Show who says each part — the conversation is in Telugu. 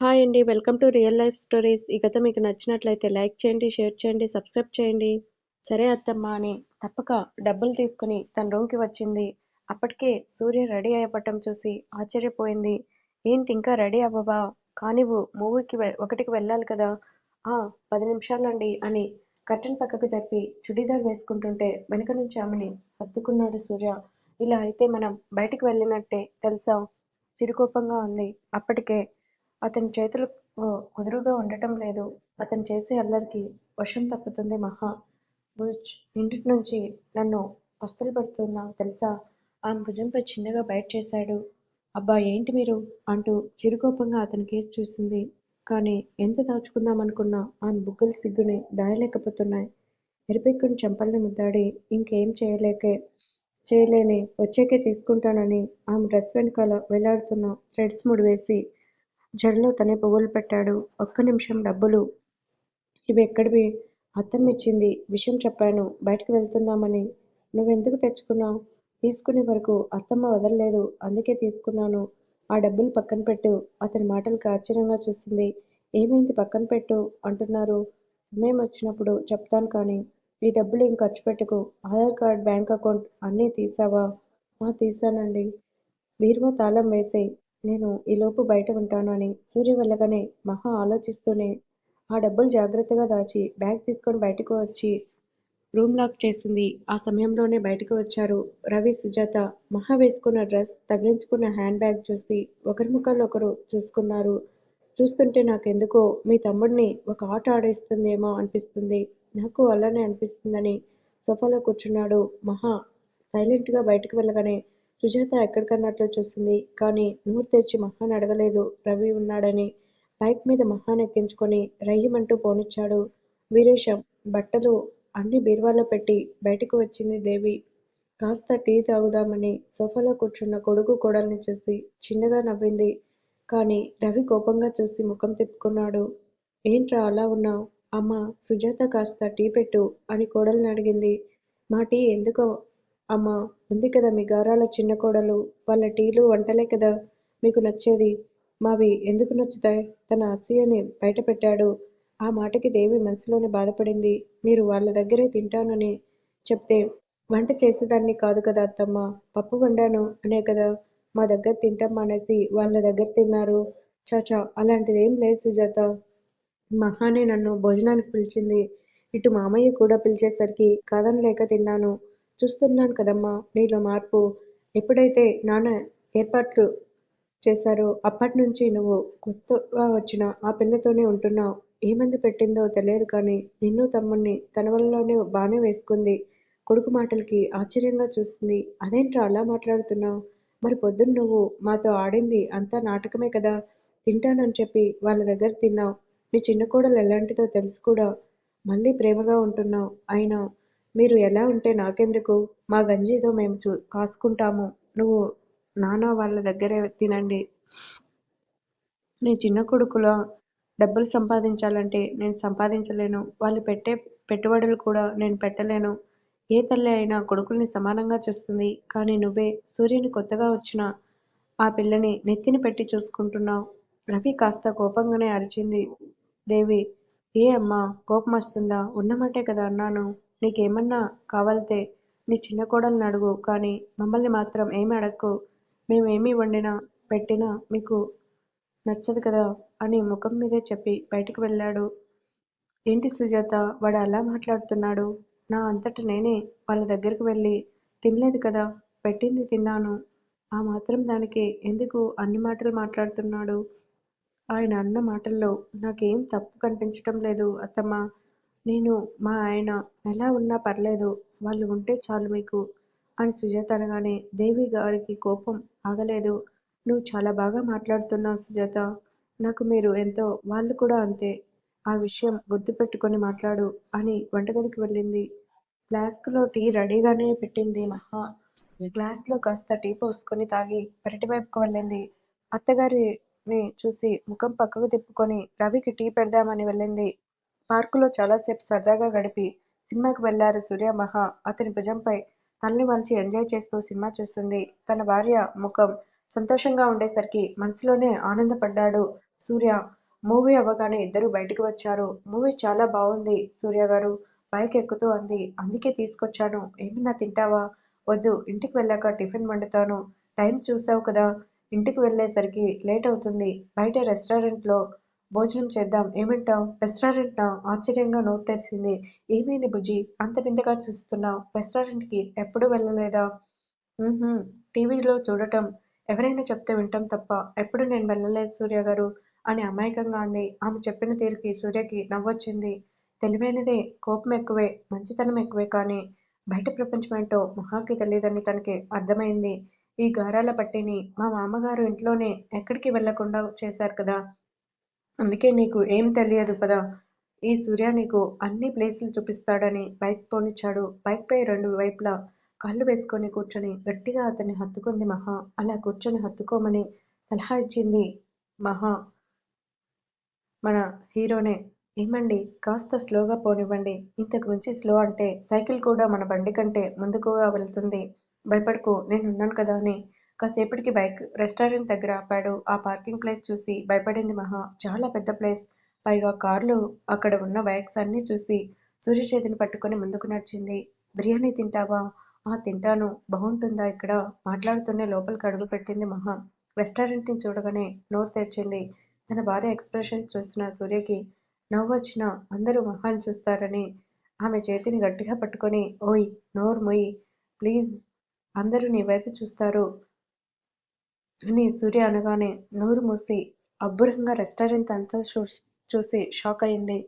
Speaker 1: హాయ్ అండి. Welcome to real life stories. ఈ కథ మీకు నచ్చినట్లయితే లైక్ చేయండి, షేర్ చేయండి, సబ్స్క్రైబ్ చేయండి. సరే అత్తమ్మ అని తప్పక డబ్బులు తీసుకుని తన రూమ్‌కి వచ్చింది. అప్పటికే సూర్య రెడీ అవ్వటం చూసి ఆశ్చర్యపోయింది. ఏంటి ఇంకా రెడీ అవ్వవా? కానివ్వు మూవీకి వె ఒకటికి వెళ్ళాలి కదా! ఆ! పది నిమిషాలండి అని కర్టెన్ పక్కకు చెప్పి చుడీదార్ వేసుకుంటుంటే వెనక నుంచి ఆమెని హత్తుకున్నాడు సూర్య. ఇలా అయితే మనం బయటకు వెళ్ళినట్టే తెలుసా? చిరుకోపంగా ఉంది అప్పటికే అతని చేతులు కుదురుగా ఉండటం లేదు. అతను చేసే అల్లరికి వశం తప్పుతుంది మహా. బుజ్జ్ ఇంటి నుంచి నన్ను వస్తులు పెడుతున్నావు తెలుసా? ఆమె భుజంపై చిన్నగా బయట చేశాడు. అబ్బా ఏంటి మీరు? అంటూ చిరుకోపంగా అతని కేసు చూసింది. కానీ ఎంత దాచుకుందామనుకున్నా ఆమె బుగ్గలు సిగ్గుని దాయలేకపోతున్నాయి. ఎరిపెక్కుని చెంపల్ని ముద్దాడి ఇంకేం చేయలేకే చేయలేని వచ్చాకే తీసుకుంటానని ఆమె డ్రెస్ వెనకాల వేలాడుతున్న థ్రెడ్స్ ముడివేసి జడలో తనే పువ్వులు పెట్టాడు. ఒక్క నిమిషం డబ్బులు ఇవి ఎక్కడివి? అత్తమ్మిచ్చింది. విషయం చెప్పాను బయటకు వెళ్తున్నామని. నువ్వెందుకు తెచ్చుకున్నావు తీసుకునే వరకు అత్తమ్మ వదలలేదు అందుకే తీసుకున్నాను. ఆ డబ్బులు పక్కన పెట్టు. అతని మాటలకు ఆశ్చర్యంగా చూసింది. ఏమైంది పక్కన పెట్టు అంటున్నారు? సమయం వచ్చినప్పుడు చెప్తాను కానీ ఈ డబ్బులు ఇంక ఖర్చు పెట్టుకు ఆధార్ కార్డ్, బ్యాంక్ అకౌంట్ అన్నీ తీసావా మా తీసానండి బీరువా తాళం వేసే నేను ఈలోపు బయట ఉంటాను అని సూర్య వెళ్ళగానే మహా ఆలోచిస్తూనే ఆ డబ్బులు జాగ్రత్తగా దాచి బ్యాగ్ తీసుకొని బయటకు వచ్చి రూమ్ లాక్ చేసింది. ఆ సమయంలోనే బయటకు వచ్చారు రవి, సుజాత. మహా వేసుకున్న డ్రెస్, తగిలించుకున్న హ్యాండ్ బ్యాగ్ చూసి ఒకరి ముఖాలు ఒకరు చూసుకున్నారు. చూస్తుంటే నాకెందుకో మీ తమ్ముడిని ఒక ఆట ఆడేస్తుందేమో అనిపిస్తుంది. నాకు అలానే అనిపిస్తుందని సోఫాలో కూర్చున్నాడు మహా. సైలెంట్గా బయటకు వెళ్ళగానే సుజాత ఎక్కడికన్నట్లు చూసింది. కానీ నోరు తెరిచి మహాని అడగలేదు రవి ఉన్నాడని. బైక్ మీద మహాన్ ఎక్కించుకొని రయ్యమంటూ పోనిచ్చాడు వీరేశం. బట్టలు అన్ని బీరువాలో పెట్టి బయటకు వచ్చింది దేవి. కాస్త టీ తాగుదామని సోఫాలో కూర్చున్న కొడుకు కోడల్ని చూసి చిన్నగా నవ్వింది. కానీ రవి కోపంగా చూసి ముఖం తిప్పుకున్నాడు. ఏంట్రా అలా ఉన్నావు అమ్మ సుజాత కాస్త టీ పెట్టు అని కోడల్ని అడిగింది. మా టీ ఎందుకో అమ్మా ఉంది కదా మీ గారాల చిన్న కోడలు. వాళ్ళ టీలు, వంటలే కదా మీకు నచ్చేది. మావి ఎందుకు నచ్చుతాయి తన అసూయని బయటపెట్టాడు. ఆ మాటకి దేవి మనసులోనే బాధపడింది. మీరు వాళ్ళ దగ్గరే తింటానని చెప్తే వంట చేసేదాన్ని కాదు కదా అత్తమ్మ పప్పు వండాను అనే కదా మా దగ్గర తింటాం అనేసి వాళ్ళ దగ్గర తిన్నారు. చాచా అలాంటిదేం లేదు సుజాత. మహానే నన్ను భోజనానికి పిలిచింది. ఇటు మామయ్య కూడా పిలిచేసరికి కాదనలేక తిన్నాను. చూస్తున్నాను కదమ్మా నీలో మార్పు. ఎప్పుడైతే నాన్న ఏర్పాట్లు చేశారో అప్పట్నుంచి నువ్వు కొత్తగా వచ్చిన ఆ పిల్లతోనే ఉంటున్నావు ఏమంది పెట్టిందో తెలియదు కానీ నిన్ను తమ్ముణ్ణి తన వల్లనే బాగానే వేసుకుంది. కొడుకు మాటలకి ఆశ్చర్యంగా చూస్తుంది అదేంట్రా అలా మాట్లాడుతున్నావు మరి పొద్దున్న నువ్వు మాతో ఆడింది అంతా నాటకమే కదా! తింటానని చెప్పి వాళ్ళ దగ్గర తిన్నావు మీ చిన్న కోడలు ఎలాంటిదో తెలిసి కూడా మళ్ళీ ప్రేమగా ఉంటున్నావు అయినా మీరు ఎలా ఉంటే నాకెందుకు? మా గంజేదో మేము చూ కాసుకుంటాము. నువ్వు నాన్న వాళ్ళ దగ్గరే తినండి. నీ చిన్న కొడుకులా డబ్బులు సంపాదించాలంటే నేను సంపాదించలేను. వాళ్ళు పెట్టే పెట్టుబడులు కూడా నేను పెట్టలేను. ఏ తల్లి అయినా కొడుకుల్ని సమానంగా చూస్తుంది. కానీ నువ్వే సూర్యని కొత్తగా వచ్చిన ఆ పిల్లని నెత్తిన పెట్టి చూసుకుంటున్నావ్. రవి కాస్త కోపంగానే అరిచింది దేవి. ఏ అమ్మా కోపమొస్తుందా? ఉన్నమాటే కదా అన్నాను. నీకేమన్నా కావాల్తే నీ చిన్న కోడల్ని అడుగు కానీ మమ్మల్ని మాత్రం ఏమి అడక్కు. మేమేమి ఏమి వండినా, పెట్టినా మీకు నచ్చదు కదా అని ముఖం మీదే చెప్పి బయటకు వెళ్ళాడు. ఏంటి సుజాత వాడు అలా మాట్లాడుతున్నాడు? నా అంతట నేనే వాళ్ళ దగ్గరకు వెళ్ళి తినలేదు కదా! పెట్టింది తిన్నాను. ఆ మాత్రం దానికి ఎందుకు అన్ని మాటలు మాట్లాడుతున్నాడు? ఆయన అన్న మాటల్లో నాకేం తప్పు కనిపించటం లేదు అత్తమ్మా. నేను మా ఆయన ఎలా ఉన్నా పర్లేదు. వాళ్ళు ఉంటే చాలు మీకు అని సుజాత అనగానే దేవి గారికి కోపం ఆగలేదు. నువ్వు చాలా బాగా మాట్లాడుతున్నావు సుజాత. నాకు మీరు ఎంతో వాళ్ళు కూడా అంతే. ఆ విషయం గుర్తుపెట్టుకొని మాట్లాడు అని వంటగదికి వెళ్ళింది. ఫ్లాస్క్లో టీ రెడీగానే పెట్టింది మహా. గ్లాస్లో కాస్త టీ పోసుకొని తాగి పెరటి వైపుకు వెళ్ళింది. అత్తగారిని చూసి ముఖం పక్కకు తిప్పుకొని రవికి టీ పెడదామని వెళ్ళింది. పార్కులో చాలాసేపు సరదాగా గడిపి సినిమాకి వెళ్ళారు సూర్య, మహా. అతని భుజంపై తనని మలిచి ఎంజాయ్ చేస్తూ సినిమా చూస్తుంది. తన భార్య ముఖం సంతోషంగా ఉండేసరికి మనసులోనే ఆనందపడ్డాడు సూర్య. మూవీ అవ్వగానే ఇద్దరు బయటకు వచ్చారు. మూవీ చాలా బాగుంది సూర్య గారు. బైక్ ఎక్కుతూ అంది. అందుకే తీసుకొచ్చాను. ఏమన్నా తింటావా? వద్దు. ఇంటికి వెళ్ళాక టిఫిన్ వండుతాను. టైం చూసావు కదా. ఇంటికి వెళ్ళేసరికి లేట్ అవుతుంది. బయట రెస్టారెంట్లో భోజనం చేద్దాం. ఏమంటావ్? రెస్టారెంట్నా? ఆశ్చర్యంగా నోరు తెరిచింది. ఏమైంది బుజ్జి? అంత వింతగా చూస్తున్నావు. రెస్టారెంట్కి ఎప్పుడూ వెళ్ళలేదా? టీవీలో చూడటం. ఎవరైనా చెప్తే వింటాం తప్ప ఎప్పుడు నేను వెళ్ళలేదు సూర్య గారు అని అమాయకంగా అంది. ఆమె చెప్పిన తీరుకి సూర్యకి నవ్వొచ్చింది. తెలివైనదే. కోపం ఎక్కువే. మంచితనం ఎక్కువే కానీ బయట ప్రపంచమేంటో మహాకి తెలియదని తనకి అర్థమైంది. ఈ గారాల పట్టిని మా మామగారు ఇంట్లోనే ఎక్కడికి వెళ్ళకుండా చేశారు కదా? అందుకే నీకు ఏం తెలియదు పదా ఈ సూర్య నీకు అన్ని ప్లేసులు చూపిస్తాడని బైక్ పోనిచ్చాడు బైక్ పై రెండు వైపులా కాళ్ళు వేసుకొని కూర్చొని గట్టిగా అతన్ని హత్తుకుంది మహా. అలా కూర్చొని హత్తుకోమని సలహా ఇచ్చింది మహా. మన హీరోనే ఏమండి? కాస్త స్లోగా పోనివ్వండి. ఇంతకు మించి స్లో అంటే సైకిల్ కూడా మన బండి కంటే ముందుకుగా వెళ్తుంది. భయపడకు నేనున్నాను కదా అని కాసేపటికి బైక్ రెస్టారెంట్ దగ్గర ఆపాడు. ఆ పార్కింగ్ ప్లేస్ చూసి భయపడింది మహా. చాలా పెద్ద ప్లేస్. పైగా కార్లు అక్కడ ఉన్న బైక్స్ అన్నీ చూసి సూర్య చేతిని పట్టుకొని ముందుకు నడిచింది. బిర్యానీ తింటావా? ఆ తింటాను. బాగుంటుందా ఇక్కడ? మాట్లాడుతూనే లోపలికి అడుగు పెట్టింది మహా. రెస్టారెంట్ని చూడగానే నోరు తెరిచింది. తన భార్య ఎక్స్ప్రెషన్ చూసిన సూర్యకి వచ్చిన అందరూ మహాన్ చూస్తారని. ఆమె చేతిని గట్టిగా పట్టుకొని ఓయ్ నోరు మొయ్. ప్లీజ్ అందరూ నీ వైపు చూస్తారు. అని సూర్య అనగానే నోరు మూసి అబ్బురంగా రెస్టారెంట్ అంతా చూ చూసి షాక్ అయింది